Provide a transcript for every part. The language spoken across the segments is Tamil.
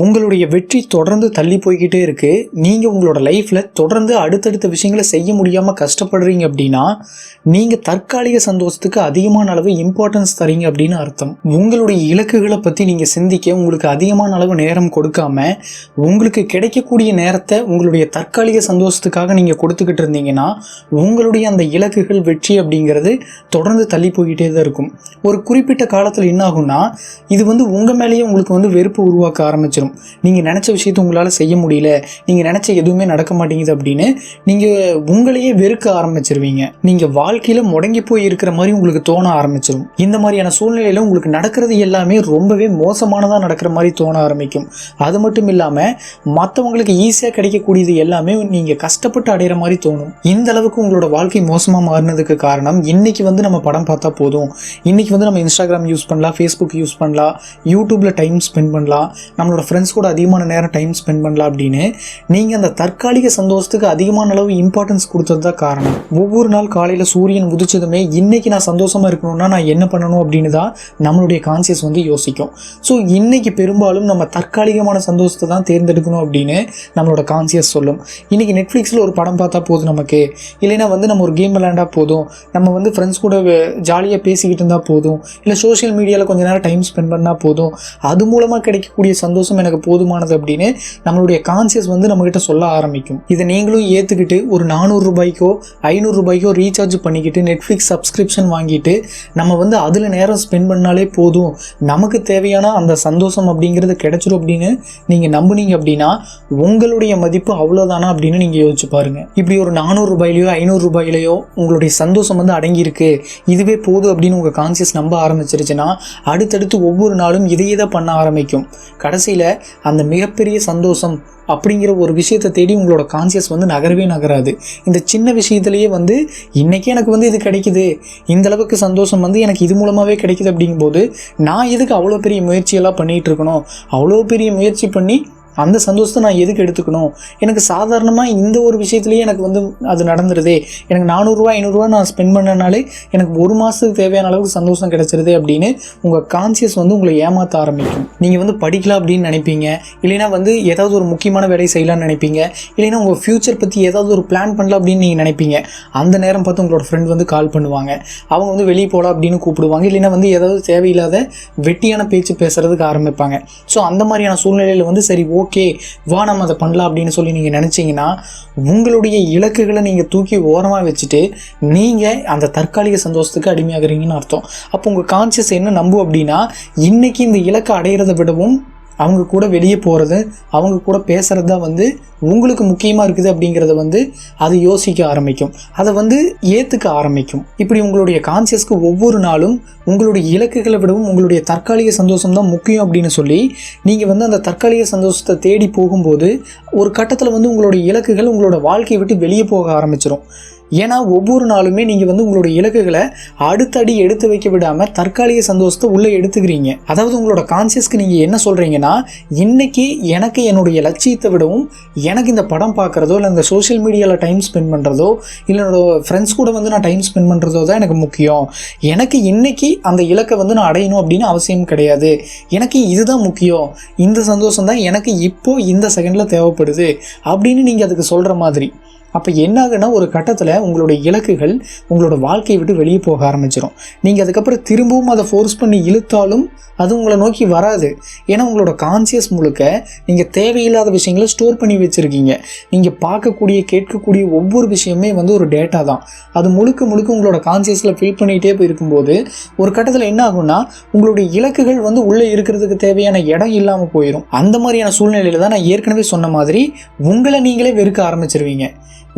உங்களுடைய வெற்றி தொடர்ந்து தள்ளி போய்கிட்டே இருக்கு. நீங்க உங்களோட லைஃப்ல தொடர்ந்து அடுத்தடுத்த விஷயங்களை செய்ய முடியாம கஷ்டப்படுறீங்க அப்படின்னா நீங்க தற்காலிக சந்தோஷத்துக்கு அதிகமான அளவு இம்பார்ட்டன்ஸ் தரீங்க அப்படின்னு அர்த்தம். உங்களுடைய இலக்குகளை பத்தி நீங்க சிந்திக்க உங்களுக்கு அதிகமான அளவு நேரம் கொடுக்காம உங்களுக்கு கிடைக்கக்கூடிய நேரத்தை உங்களுடைய தற்காலிக சந்தோஷத்துக்காக நீங்க கொடுத்துக்கிட்டு இருந்தீங்கன்னா உங்களுடைய அந்த இலக்குகள் வெற்றி அப்படிங்கிறது தொடர்ந்து தள்ளி போய்கிட்டே தான் இருக்கும். ஒரு குறிப்பிட்ட காலத்தில் என்ன ஆகும்னா இது வந்து உங்கள் மேலேயே உங்களுக்கு வந்து வெறுப்பு உருவாக்க ஆரம்பிச்சிடும். நீங்கள் நினச்ச விஷயத்த உங்களால் செய்ய முடியல நீங்கள் நினச்ச எதுவுமே நடக்க மாட்டேங்குது அப்படின்னு நீங்கள் உங்களையே வெறுக்க ஆரம்பிச்சிருவீங்க. நீங்கள் வாழ்க்கையில் முடங்கி போய் இருக்கிற மாதிரி உங்களுக்கு தோண ஆரம்பிச்சிடும் இந்த மாதிரியான சூழ்நிலையில் உங்களுக்கு நடக்கிறது எல்லாமே ரொம்பவே மோசமானதாக நடக்கிற மாதிரி தோண ஆரம்பிக்கும். அது மட்டும் இல்லாமல் மற்றவங்களுக்கு ஈஸியாக கிடைக்கக்கூடியது எல்லாமே நீங்கள் கஷ்டப்பட்டு அடையிற மாதிரி தோணும். இந்த அளவுக்கு உங்களோட வாழ்க்கை மோசமாக மாறினதுக்கு காரணம் இன்னைக்கு வந்து நம்ம படம் பார்த்தா போதும். இன்னைக்கு வந்து நம்ம இன்ஸ்டாகிராம் யூஸ் பண்ணலாம் ஃபேஸ்புக் யூஸ் பண்ணலாம் யூடியூப்ல டைம் ஸ்பெண்ட் பண்ணலாம். நம்மளோட ஃப்ரெண்ட்ஸ் கூட அதிகமான நேரம் டைம் ஸ்பெண்ட் பண்ணலாம் அப்படின்னு நீங்கள் அந்த தற்காலிக சந்தோஷத்துக்கு அதிகமான அளவு இம்பார்ட்டன்ஸ் கொடுத்தது தான் காரணம். ஒவ்வொரு நாள் காலையில் சூரியன் உதிச்சதுமே இன்னைக்கு நான் சந்தோஷமாக இருக்கணும்னா நான் என்ன பண்ணணும் அப்படின்னு தான் நம்மளுடைய கான்சியஸ் வந்து யோசிக்கும். ஸோ இன்னைக்கு பெரும்பாலும் நம்ம தற்காலிகமான சந்தோஷத்தை தான் தேர்ந்தெடுக்கணும் அப்படின்னு நம்மளோட கான்சியஸ் சொல்லும். இன்னைக்கு நெட்ஃப்ளிக்ஸில் ஒரு படம் பார்த்தா போதும் நமக்கு. இல்லைன்னா வந்து நம்ம ஒரு கேம் விளையாண்டா போதும். நம்ம வந்து ஃப்ரெண்ட்ஸ் கூட ஜாலியாக பேசிக்கிட்டு இருந்தால் போதும். இல்லை சோஷியல் மீடியாவில் கொஞ்ச நேரம் டைம் ஸ்பெண்ட் பண்ணால் போதும். அது மூலமாக கிடைக்கக்கூடிய சந்தோஷம் எனக்கு போதுமானது அப்படின்னு நம்மளுடைய கான்சியஸ் வந்து நம்மக்கிட்ட சொல்ல ஆரம்பிக்கும். இதை நீங்களும் ஏற்றுக்கிட்டு ஒரு நானூறு ரூபாய்க்கோ ஐநூறு ரூபாய்க்கோ ரீசார்ஜ் பண்ணிக்கிட்டு நெட்ஃப்ளிக்ஸ் சப்ஸ்கிரிப்ஷன் வாங்கிட்டு நம்ம வந்து அதில் நேரம் ஸ்பெண்ட் பண்ணாலே போதும். நமக்கு தேவையான அந்த சந்தோஷம் அப்படிங்கிறது கிடைச்சிரும் அப்படின்னு நீங்கள் நம்புனீங்க அப்படின்னா உங்களுடைய மதிப்பு அவ்வளோதானா அப்படின்னு நீங்கள் யோசிச்சு பாருங்க. இப்படி ஒரு நானூறு ரூபாயிலையோ ஐநூறு ரூபாயிலையோ உங்களுடைய சந்தோஷம் வந்து அடங்கியிருக்கு. இதுவே போதும் அப்படின்னு உங்கள் கான்சியஸ் நம்ப ஆரம்பிச்சிருச்சுன்னா அடுத்தடுத்து ஒவ்வொரு நாளும் இதையே தான் பண்ண ஆரம்பிக்கும். கடைசியில் அந்த மிகப்பெரிய சந்தோஷம் அப்படிங்கிற ஒரு விஷயத்தை தேடி உங்களோட கான்சியஸ் வந்து நகரவே நகராது. இந்த சின்ன விஷயத்துலேயே வந்து இன்றைக்கே எனக்கு வந்து இது கிடைக்குது. இந்த அளவுக்கு சந்தோஷம் வந்து எனக்கு இது மூலமாகவே கிடைக்குது அப்படிங்கும்போது நான் எதுக்கு அவ்வளோ பெரிய முயற்சியெல்லாம் பண்ணிகிட்டு இருக்கணும்? அவ்வளோ பெரிய முயற்சி பண்ணி அந்த சந்தோஷத்தை நான் எதுக்கு எடுத்துக்கணும்? எனக்கு சாதாரணமாக இந்த ஒரு விஷயத்துலேயே எனக்கு வந்து அது நடந்துருதே. எனக்கு நானூறுரூவா ஐநூறுரூவா நான் ஸ்பெண்ட் பண்ணனாலே எனக்கு ஒரு மாதத்துக்கு தேவையான அளவுக்கு சந்தோஷம் கிடைச்சிருது அப்படின்னு உங்கள் கான்சியஸ் வந்து உங்களை ஏமாற்ற ஆரம்பிக்கும். நீங்கள் வந்து படிக்கலாம் அப்படின்னு நினைப்பீங்க. இல்லைன்னா வந்து ஏதாவது ஒரு முக்கியமான வேலையை செய்யலாம்னு நினைப்பீங்க. இல்லைன்னா உங்கள் ஃப்யூச்சர் பற்றி ஏதாவது ஒரு பிளான் பண்ணலாம் அப்படின்னு நீங்கள் நினைப்பீங்க. அந்த நேரம் பார்த்து உங்களோட ஃப்ரெண்ட் வந்து கால் பண்ணுவாங்க. அவங்க வந்து வெளியே போகலாம் அப்படின்னு கூப்பிடுவாங்க. இல்லைன்னா வந்து ஏதாவது தேவையில்லாத வெட்டியான பேச்சு பேசுகிறதுக்கு ஆரம்பிப்பாங்க. ஸோ அந்த மாதிரியான சூழ்நிலையில் வந்து சரி ஓ ஓகே வா நம்ம அதை பண்ணலாம் அப்படின்னு சொல்லி நீங்கள் நினச்சிங்கன்னா உங்களுடைய இலக்குகளை நீங்கள் தூக்கி ஓரமாக வச்சுட்டு நீங்கள் அந்த தற்காலிக சந்தோஷத்துக்கு அடிமையாகிறீங்கன்னு அர்த்தம். அப்போ உங்கள் கான்சியஸ் என்ன நம்பும் அப்படின்னா இன்றைக்கி இந்த இலக்கை அடையிறதை விடவும் அவங்க கூட வெளியே போகிறது அவங்க கூட பேசுகிறது தான் வந்து உங்களுக்கு முக்கியமாக இருக்குது அப்படிங்கிறத வந்து அது யோசிக்க ஆரம்பிக்கும். அதை வந்து ஏற்றுக்க ஆரம்பிக்கும். இப்படி உங்களுடைய கான்சியஸ்க்கு ஒவ்வொரு நாளும் உங்களுடைய இலக்குகளை விடவும் உங்களுடைய தற்காலிக சந்தோஷம் தான் முக்கியம் அப்படின்னு சொல்லி நீங்கள் வந்து அந்த தற்காலிக சந்தோஷத்தை தேடி போகும்போது ஒரு கட்டத்தில் வந்து உங்களுடைய இலக்குகள் உங்களோட வாழ்க்கையை விட்டு வெளியே போக ஆரம்பிச்சிடும் ஏன்னா ஒவ்வொரு நாளுமே நீங்கள் வந்து உங்களுடைய இலக்குகளை அடுத்தடி எடுத்து வைக்க விடாமல் தற்காலிக சந்தோஷத்தை உள்ளே எடுத்துக்கிறீங்க. அதாவது உங்களோட கான்சியஸ்க்கு நீங்கள் என்ன சொல்கிறீங்கன்னா இன்றைக்கி எனக்கு என்னுடைய லட்சியத்தை விடவும் எனக்கு இந்த படம் பார்க்குறதோ இல்லை இந்த சோஷியல் மீடியாவில் டைம் ஸ்பெண்ட் பண்ணுறதோ இல்லை என்னோடய ஃப்ரெண்ட்ஸ் கூட வந்து நான் டைம் ஸ்பெண்ட் பண்ணுறதோ தான் எனக்கு முக்கியம். எனக்கு இன்றைக்கி அந்த இலக்கை வந்து நான் அடையணும் அப்படின்னு அவசியம் கிடையாது. எனக்கு இதுதான் முக்கியம். இந்த சந்தோஷம் தான் எனக்கு இப்போது இந்த செகண்டில் தேவைப்படுது. அப்படின்னு நீங்கள் அதுக்கு சொல்கிற மாதிரி. அப்போ என்ன ஆகுனா ஒரு கட்டத்தில் உங்களுடைய இலக்குகள் உங்களோட வாழ்க்கையை விட்டு வெளியே போக ஆரம்பிச்சிடும் நீங்கள் அதுக்கப்புறம் திரும்பவும் அதை ஃபோர்ஸ் பண்ணி இழுத்தாலும் அது உங்களை நோக்கி வராது. ஏன்னா உங்களோட கான்சியஸ் முழுக்க நீங்கள் தேவையில்லாத விஷயங்களை ஸ்டோர் பண்ணி வச்சுருக்கீங்க. நீங்கள் பார்க்கக்கூடிய கேட்கக்கூடிய ஒவ்வொரு விஷயமே வந்து ஒரு டேட்டா தான். அது முழுக்க முழுக்க உங்களோட கான்சியஸில் ஃபில் பண்ணிகிட்டே போயிருக்கும்போது ஒரு கட்டத்தில் என்ன ஆகும்னா உங்களுடைய இலக்குகள் வந்து உள்ளே இருக்கிறதுக்கு தேவையான இடம் இல்லாமல் போயிடும் அந்த மாதிரியான சூழ்நிலையில் தான் நான் ஏற்கனவே சொன்ன மாதிரி உங்களை நீங்களே வெறுக்க ஆரம்பிச்சிருவீங்க.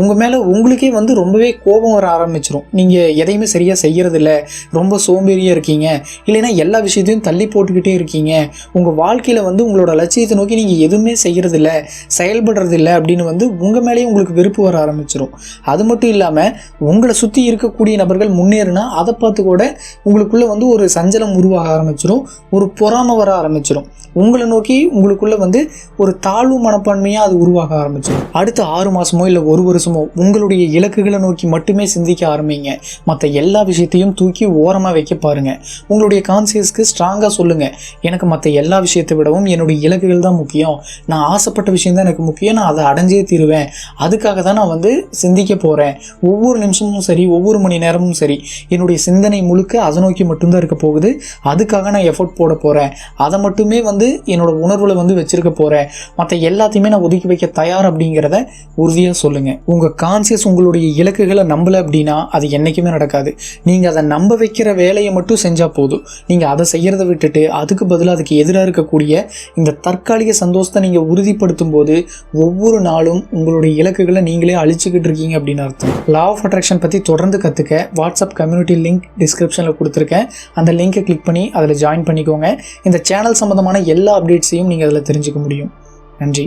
உங்கள் மேலே உங்களுக்கே வந்து ரொம்பவே கோபம் வர ஆரம்பிச்சிரும். நீங்கள் எதையுமே சரியாக செய்கிறதில்ல ரொம்ப சோம்பேறியாக இருக்கீங்க. இல்லைன்னா எல்லா விஷயத்தையும் தள்ளி போட்டுக்கிட்டே இருக்கீங்க. உங்கள் வாழ்க்கையில் வந்து உங்களோட லட்சியத்தை நோக்கி நீங்கள் எதுவுமே செய்கிறதில்ல செயல்படுறதில்ல அப்படின்னு வந்து உங்கள் மேலேயே உங்களுக்கு வெறுப்பு வர ஆரம்பிச்சிரும். அது மட்டும் இல்லாமல் உங்களை சுற்றி இருக்கக்கூடிய நபர்கள் முன்னேறினா அதை பார்த்து கூட உங்களுக்குள்ளே வந்து ஒரு சஞ்சலம் உருவாக ஆரம்பிச்சிடும் ஒரு பொறாமை வர ஆரம்பிச்சிடும் உங்களை நோக்கி உங்களுக்குள்ளே வந்து ஒரு தாழ்வு மனப்பான்மையாக அது உருவாக ஆரம்பிச்சிடும் அடுத்த ஆறு மாதமோ இல்லை ஒரு வருஷம் நிமிஷமோ உங்களுடைய இலக்குகளை நோக்கி மட்டுமே சிந்திக்க ஆரம்பிங்க. மற்ற எல்லா விஷயத்தையும் தூக்கி ஓரமாக வைக்க பாருங்க. உங்களுடைய கான்சியஸ்க்கு ஸ்ட்ராங்காக சொல்லுங்கள் எனக்கு மற்ற எல்லா விஷயத்தை விடவும் என்னுடைய இலக்குகள் தான் முக்கியம். நான் ஆசைப்பட்ட விஷயம் தான் எனக்கு முக்கியம். நான் அதை அடைஞ்சே தீருவேன். அதுக்காக தான் நான் வந்து சிந்திக்க போகிறேன் ஒவ்வொரு நிமிஷமும் சரி ஒவ்வொரு மணி நேரமும் சரி என்னுடைய சிந்தனை முழுக்க அதை நோக்கி மட்டும்தான் இருக்க போகுது. அதுக்காக நான் எஃபோர்ட் போட போகிறேன் அதை மட்டுமே வந்து என்னோட உணர்வில் வந்து வச்சிருக்க போகிறேன் மற்ற எல்லாத்தையுமே நான் ஒதுக்கி வைக்க தயார் அப்படிங்கிறத உறுதியாக சொல்லுங்கள் உங்கள் கான்சியஸ் உங்களுடைய இலக்குகளை நம்பலை அப்படின்னா அது என்றைக்குமே நடக்காது. நீங்கள் அதை நம்ப வைக்கிற வேலையை மட்டும் செஞ்சால் போதும். நீங்கள் அதை செய்கிறத விட்டுட்டு அதுக்கு பதிலாக அதுக்கு எதிராக இருக்கக்கூடிய இந்த தற்காலிக சந்தோஷத்தை நீங்கள் உறுதிப்படுத்தும் போது ஒவ்வொரு நாளும் உங்களுடைய இலக்குகளை நீங்களே அழிச்சுக்கிட்டு இருக்கீங்க அப்படின்னு அர்த்தம். லா ஆஃப் அட்ராக்ஷன் பற்றி தொடர்ந்து கற்றுக்க வாட்ஸ்அப் கம்யூனிட்டி லிங்க் டிஸ்கிரிப்ஷனில் கொடுத்துருக்கேன். அந்த லிங்கை கிளிக் பண்ணி அதில் ஜாயின் பண்ணிக்கோங்க. இந்த சேனல் சம்மந்தமான எல்லா அப்டேட்ஸையும் நீங்கள் அதில் தெரிஞ்சுக்க முடியும். நன்றி.